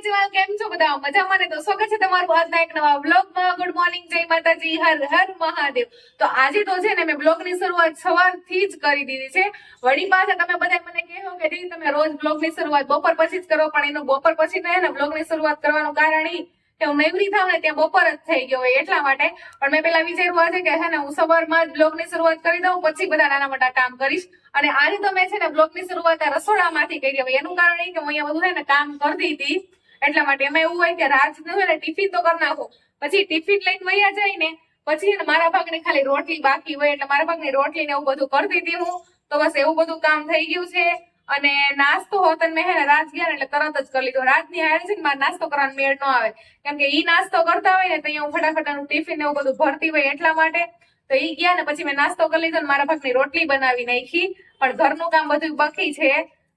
Everyone કેમ છો બધા? મજામાં ને? તો સ્વાગત છે તમારું આજના એક નવા બ્લોગમાં ગુડ મોર્નિંગ જય માતાજી. હર હર મહાદેવ. તો આજે તો છે ને મેં બ્લોગની શરૂઆત સવારથી જ કરી દીધી છે. વળી પાસે તમે બધા મને કહો કે દીદી તમે રોજ બ્લોગની શરૂઆત બપોર પછી જ કરો, પણ એનું બપોર પછી તો ને બ્લોગની શરૂઆત કરવાનું કારણ એ કે હું મેવરી થાવ ને ત્યાં બપોર જ થઈ ગયો હોય એટલા માટે. પણ મેં પેલા વિચાર્યું છે કે હે ને હું સવારમાં જ બ્લોગની શરૂઆત કરી દઉં, પછી બધા નાના મોટા કામ કરીશ. અને આજે તો મેં છે ને બ્લોગની શરૂઆત રસોડામાંથી કરી હવે એનું કારણ એ કે હું અહીંયા બધું છે ને કામ કરતી હતી. એટલા માટે એમાં એવું હોય કે રાત હોય ટિફિન તો કરી નાખો. પછી ટિફિન લઈને વૈયા જાય ને, પછી મારા ભાગની ખાલી રોટલી બાકી હોય એટલે મારા ભાગની રોટલી ને એવું બધું કરતી દીધી હું તો બસ એવું બધું કામ થઈ ગયું છે. અને નાસ્તો હોત મેં હે રાત ગયા એટલે તરત જ કરી લીધો. રાતની હારે છે ને મારે નાસ્તો કરવાનો મેળ ન આવે. કેમ કે ઈ નાસ્તો કરતા હોય ને તો અહીંયા હું ફટાફટ ટિફિન એવું બધું ભરતી હોય એટલા માટે. તો ઈ ગયા ને પછી મેં નાસ્તો કરી લીધો ને મારા ભાગની રોટલી બનાવી નાખી. પણ ઘરનું કામ બધું બાકી છે.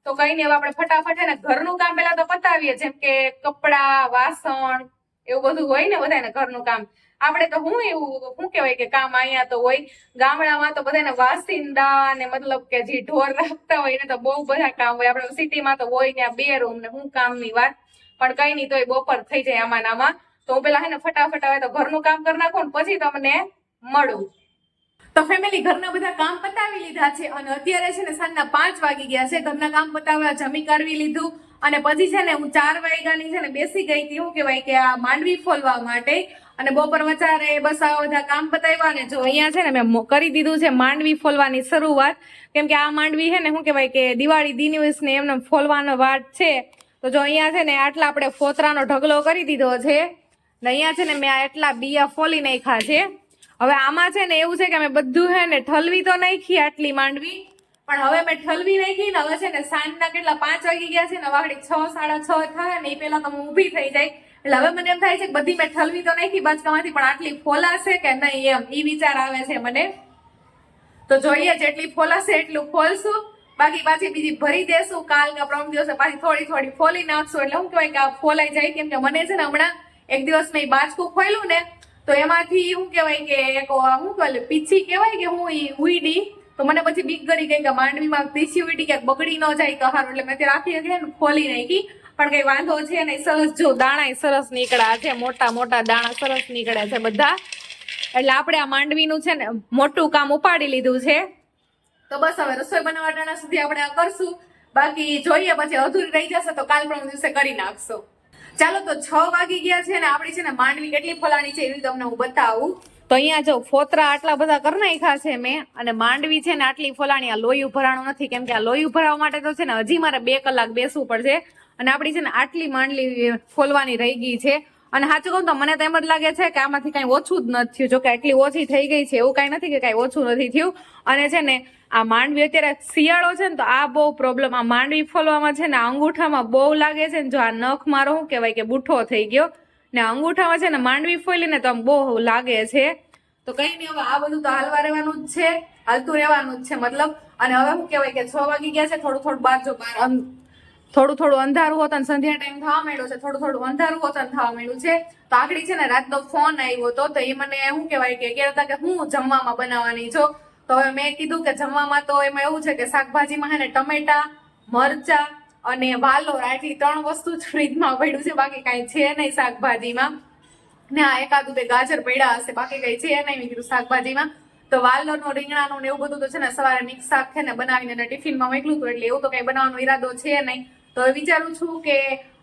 તો કઈ હવે આપણે ફટાફટ હે ને ઘરનું કામ પેલા તો પતાવીએ, જેમ કે કપડા, વાસણ, એવું બધું હોય ને બધાને ઘરનું કામ. આપણે તો હું એવું, શું કહેવાય કે કામ અહીંયા તો હોય. ગામડામાં તો બધાને વાસિંદા ને મતલબ કે જે ઢોર રાખતા હોય એને તો બહુ બધા કામ હોય. આપણે સિટીમાં તો હોય ત્યાં બે રૂમ ને હું કામની વાત. પણ કઈ નહીં તોય બપોર થઈ જાય આમાં નામાં તો હું પેલા હે ને ફટાફટ આવે તો ઘરનું કામ કરી નાખું ને પછી તમને મળું. તો ફેમિલી ઘરના બધા કામ પતાવી લીધા છે અને અત્યારે છે ને સાંજના પાંચ વાગી ગયા છે ઘરના કામ પતાવ્યા જમી કરવી લીધું અને પછી છે ને હું ચાર વાગ્યાની છે ને બેસી ગઈ હતી. શું કહેવાય કે આ માંડવી ફોલવા માટે. અને બપોર વચારે બસ આ બધા કામ પતાવ્યા ને જો અહીંયા છે ને મેં કરી દીધું છે માંડવી ફોલવાની શરૂઆત. કેમ કે આ માંડવી છે ને શું કહેવાય કે દિવાળી દિનિવસને એમને ફોલવાનો વાત છે. તો જો અહીંયા છે ને આટલા આપણે ફોતરાનો ઢગલો કરી દીધો છે. ને અહીંયા છે ને મેં આ એટલા બિયા ફોલી નાખ્યા છે. હવે આમાં છે ને એવું છે કે અમે બધું હે ને ઠલવી તો નાખી આટલી માંડવી, પણ હવે મેં ઠલવી નાખી ને હવે છે ને સાંજના કેટલા પાંચ વાગી ગયા છે ને વાગડી છ, સાડા છ થાય ને એ પેલા તો હું ઊભી થઈ જાય. એટલે હવે મને એમ થાય છે કે બધી મેં ઠલવી તો નાખી બાચકામાંથી પણ આટલી ફોલાશે કે નહીં એમ? એ વિચાર આવે છે મને. તો જોઈએ જેટલી ફોલાશે એટલું ફોલશું. બાકી પાછી બીજી ભરી દેશું. કાલ કે પ્રમ દિવસે પાછી થોડી થોડી ફોલી નાખશું. એટલે હું કહેવાય કે આ ફોલાઈ જાય કેમ કે મને છે ને હમણાં એક દિવસ મેં બાજકું ખોલ્યું ને તો એમાંથી શું કહેવાય કે એક, શું કહેવાય, પીછી કહેવાય કે હું ઉઈડી? તો મને પછી બીક કરી ગઈ કે માંડવીમાં પીછી ઉઈડી ક્યાંક બગડી ન જાય તો સારું એટલે મેં તે રાખી ને ખોલી નાખી. પણ કઈ વાંધો છે નહીં, સરસ, જો દાણા સરસ નીકળ્યા છે, મોટા મોટા દાણા સરસ નીકળ્યા છે બધા. એટલે આપણે આ માંડવીનું છે ને, મોટું કામ ઉપાડી લીધું છે. તો બસ હવે રસોઈ બનાવવાના સુધી આપણે આ કરશું. બાકી જોઈએ, પછી અધૂરી રહી જશે તો કાલ પણ દિવસે કરી નાખશો. ચાલો તો છ વાગી ગયા છે ને આપણી છે ને માંડવી કેટલી ફલાણી છે એવી તમને હું બતાવું. તો અહીંયા જો ફોતરા આટલા બધા કરી નાખ્યા છે મેં અને માંડવી છે ને આટલી ફલાણી, આ લોહી ભરાણું નથી, કેમ કે આ લોહી ભરાવા માટે તો છે ને હજી મારે બે કલાક બેસવું પડશે. અને આપણી છે ને આટલી માંડલી ફોલવાની રહી ગઈ છે. અને સાચું કહું તો મને તો એમ જ લાગે છે કે આમાંથી કઈ ઓછું જ નથી થયું. જો કે એટલી ઓછી થઈ ગઈ છે, એવું કઈ નથી કે કઈ ઓછું નથી થયું. અને છે ને, આ માંડવી અત્યારે શિયાળો છે ને તો આ બહુ પ્રોબ્લેમ આ માંડવી ફોલવામાં છે ને અંગૂઠામાં બહુ લાગે છે ને, જો આ નખ મારો શું કહેવાય કે બુઠ્ઠો થઈ ગયો. ને અંગૂઠામાં છે ને, માંડવી ફોલીને તો આમ બહુ લાગે છે. તો કઈ નહીં, હવે આ બધું તો હાલવા રહેવાનું જ છે, હાલતું રહેવાનું જ છે, મતલબ. અને હવે શું કહેવાય કે છ વાગી ગયા છે, થોડું થોડું બાર જો બાર થોડું થોડું અંધારું હોત અને સંધ્યા ટાઈમ થવા માંડ્યો છે, થોડું થોડું અંધારું હોત અને થવા માંડ્યું છે. તો આગળ છે ને, રાતનો ફોન આવ્યો હતો તો એ મને શું કહેવાય કે, કહેતા કે હું જમવામાં બનાવવાની છો. તો હવે મેં કીધું કે જમવામાં તો એમાં એવું છે કે શાકભાજીમાં છે ને ટમેટા, મરચા અને વાલોર આટલી ત્રણ વસ્તુ જ ફ્રીજમાં પડ્યું છે, બાકી કાંઈ છે નહીં શાકભાજીમાં. ને આ એકાદું બે ગાજર પડ્યા હશે, બાકી કઈ છે નહીં કીધું શાકભાજીમાં. તો વાલોરનું રીંગણાનું ને એવું બધું તો છે ને સવારે મિક્સ શાક છે ને બનાવીને ટિફિનમાં મોકલું હતું એટલે એવું તો કઈ બનાવવાનો ઈરાદો છે નહીં. તો વિચારું છું કે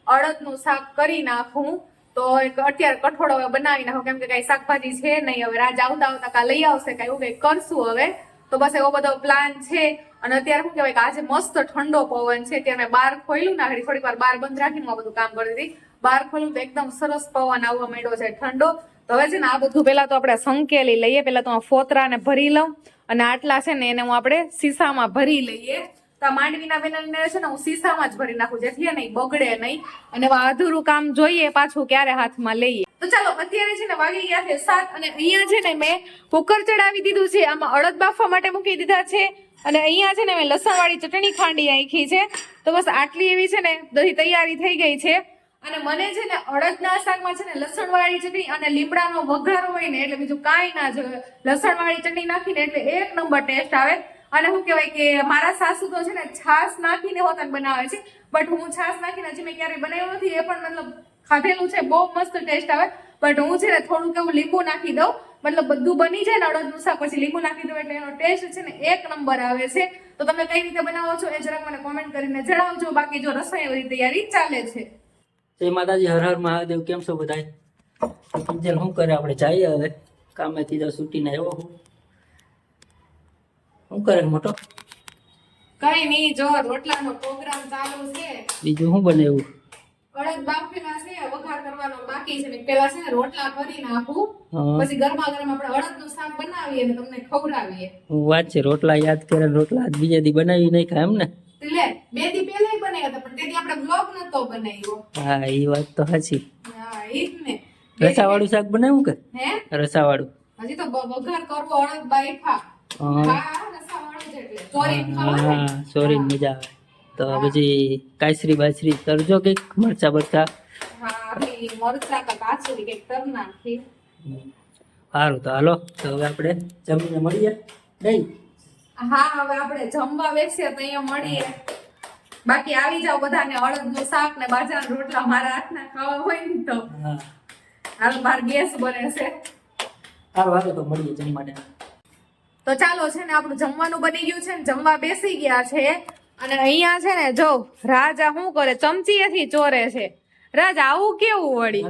અડદનું શાક કરી નાખું. તો એક અત્યારે કઠોળ હવે બનાવી નાખું. કેમ કે કઈ શાકભાજી છે નહીં. હવે રાજ આવતા આવતા કા લઈ આવશે, કઈ એવું કઈ કરશું હવે. તો બસ એવો બધો પ્લાન છે. અને અત્યારે શું કહેવાય કે આજે મસ્ત ઠંડો પવન છે. ત્યારે મેં બાર ખોલ્યું ને આગળ થોડીક વાર બાર બંધ રાખીને હું આ બધું કામ કરતી હતી. બાર ખોલ્યું તો એકદમ સરસ પવન આવવા માંડ્યો છે, ઠંડો. તો હવે છે ને આ બધું પેલા તો આપણે સંકેલી લઈએ. પેલા તો આ ફોતરાને ભરી લઉં. અને આટલા છે ને એને હું આપણે સીસામાં ભરી લઈએ. તો માંડવીના બેનરને છે ને હું સીસામાં જ ભરી નાખું જેથી નહીં, બગડે નહીં. અને અધૂરું કામ જોઈએ, પાછું ક્યારે હાથમાં લઈએ. તો ચાલો, અત્યારે છે ને વાગી ગયા છે સાત અને અહીંયા છે ને મેં કુકર ચડાવી દીધું છે, આમાં અડદ બાફવા માટે મૂકી દીધા છે. અને અહીંયા છે ને મેં લસણવાળી ચટણી ખાંડી નાખી છે. તો બસ આટલી એવી છે ને બધી તૈયારી થઈ ગઈ છે. અને મને છે ને અડદના શાકમાં છે ને લસણવાળી ચટણી અને લીમડાનો વઘાર હોય ને, એટલે બીજું કાંઈ ના જોઈએ લસણવાળી ચટણી નાખીને એટલે એક નંબર ટેસ્ટ આવે. અને શું કહેવાય કે મારા સાસુ તો છે ને છાશ નાખીને હોતન બનાવે છે બટ હું છાશ નાખીને હજી મેં ક્યારેય બનાવ્યું નથી, એ પણ મતલબ ખાધેલું છે, બહુ મસ્ત ટેસ્ટ આવે બટ હું છે ને થોડુંક એવું લીંબુ નાખી દઉં, મતલબ બધું બની જાય ને અડદનું શાક, પછી લીંબુ નાખી દઉં એટલે એનો ટેસ્ટ છે ને એક નંબર આવે છે. તો તમે કઈ રીતે બનાવો છો એ જરાક મને કોમેન્ટ કરીને જણાવજો, બાકી જો રસોઈની તૈયારી ચાલે છે. જય માતાજી, હર હર મહાદેવ, કેમ છો બધાય? કિંજલ શું કરે આપણે? જઈએ હવે, કામેથી તો છૂટીને આવ્યો હું. શું કરે મોટો? કઈ નહીં જો રોટલાનો પ્રોગ્રામ ચાલુ છે. બીજું શું બનાવ્યું? અડદ બાફેલા છે વઘાર કરવાનો બાકી છે. પેલા છે ને રોટલા કરી નાખું પછી ગરમા ગરમ આપણે અડદનું શાક બનાવીએ ને તમને ખવડાવીએ. હું વાત છે રોટલા યાદ કરે રોટલા આજ બીજા દી બનાવી નહીં ખાય એમ ને? એટલે બે દી પહેલા બનાવ્યા હતા પણ તેથી આપણે બ્લોગ નતો બનાવ્યો. હા એ વાત તો સાચી હા ઈ જ ને રસાવાળું શાક બનાવ્યું કે? હે? રસાવાળું. હજી તો વઘાર કરવો અડદ બાઈફા હા. હા ને. સોરી મજા આવે. તો પછી કાયસરી બાયસરી કરજો કંઈક મરચા બરચા. કા સારું તો હાલો તો હવે આપણે જમીને મળીએ. નહીં હા હવે આપણે જમવા બેસીએ તો અહીંયા મળીએ. બાકી આવી જાવ બધાને અડદનું શાક ને બાજરાના રોટલા મારા હાથના ખાવા હોય ને તો. હાલ બાર ગેસ બને છે. સારું હાલો તો મળીએ જમવાને. તો ચાલો છે ને આપણું જમવાનું બની ગયું છે ને જમવા બેસી ગયા છે. અને અહીંયા છે ને જો રાજા શું કરે? ચમચીએથી ચોરે છે. રાજા આવું કેવું વળી?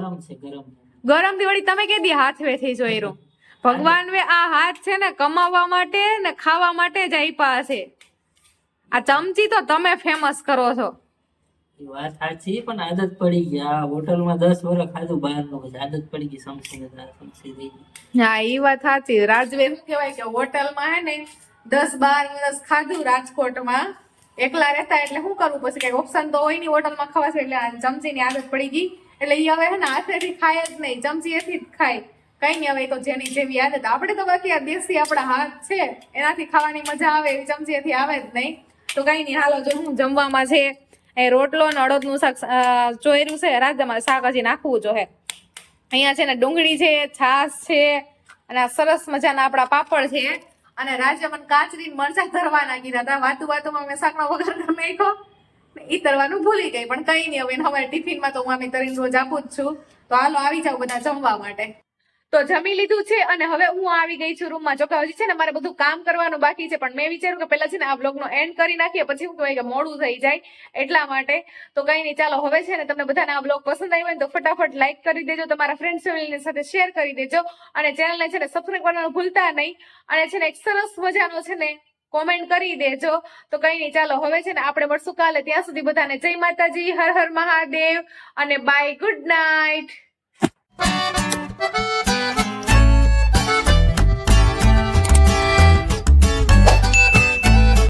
ગરમથી વળી તમે કેદી હાથ વેથી જોઈરો ભગવાન વે આ હાથ છે ને કમાવા માટે ને ખાવા માટે જ આપ્યા છે. આ ચમચી તો તમે ફેમસ કરો છો. વાત સાચી, પણ આદત પડી આ હોટલમાં દસ વર્ષ ખાધું, બહારનું પછી આદત પડી ગઈ સમસી ને સમસી થઈ હા એ વાત સાચી. રાજવે શું કહેવાય કે હોટલમાં હે ને, દસ બાર વર્ષ ખાધું રાજકોટમાં. એકલા રહેતા એટલે શું કરવું? પછી કઈ ઓપ્શન તો હોય નહીં હોટલમાં ખાવા છે એટલે ચમચીની આદત પડી ગઈ. એટલે એ હવે હે ને, હાથેથી ખાય જ નહીં. ચમચીએથી જ ખાય. કઈ નહીં હવે તો જેની જેવી આદત. આપણે તો બાકી આ દેશી આપણા હાથ છે. એનાથી ખાવાની મજા આવે ચમચી એથી આવે જ નહીં. તો કઈ નહીં. હાલો, જો હું જમવામાં છે એ રોટલો અને અડદનું શાક ચોયરું છે રાજ્યમાં શાક હજી નાખવું જોઈએ અહીંયા છે ને ડુંગળી છે, છાશ છે, અને સરસ મજાના આપણા પાપડ છે. અને રાજ્ય મને કાચરી મરચા ધરવાના કીધા હતા. વાતું વાતુમાં મેં શાકનો વગર નાખ્યો ઈ તરવાનું ભૂલી ગઈ, પણ કઈ નહીં. હવે હવે ટિફિનમાં તો હું અમે તરીને રોજ આપું જ છું. તો હાલો, આવી જાવ બધા જમવા માટે. તો જમી લીધું છે અને હવે હું આવી ગઈ છું રૂમમાં. જો હજી છે ને મારે બધું કામ કરવાનું બાકી છે, પણ મેં વિચાર્યું કે પહેલા છે ને આ બ્લોગનો એન્ડ કરી નાખીએ, પછી હું કહેવાય કે મોડું થઈ જાય એટલા માટે. તો કઈ નહીં, ચાલો હવે છે ને તમને બધાને આ બ્લોગ પસંદ આવ્યો હોય તો ફટાફટ લાઈક કરી દેજો, તમારા ફ્રેન્ડ ફેમિલીની સાથે શેર કરી દેજો અને ચેનલને છે ને સબસ્ક્રાઈબ કરવાનું ભૂલતા નહીં. અને છે ને એક સરસ મજાનો છે ને કોમેન્ટ કરી દેજો. તો કઈ નહીં, ચાલો હવે છે ને આપણે મળશું કાલે. ત્યાં સુધી બધાને જય માતાજી, હર હર મહાદેવ અને બાય ગુડ નાઇટ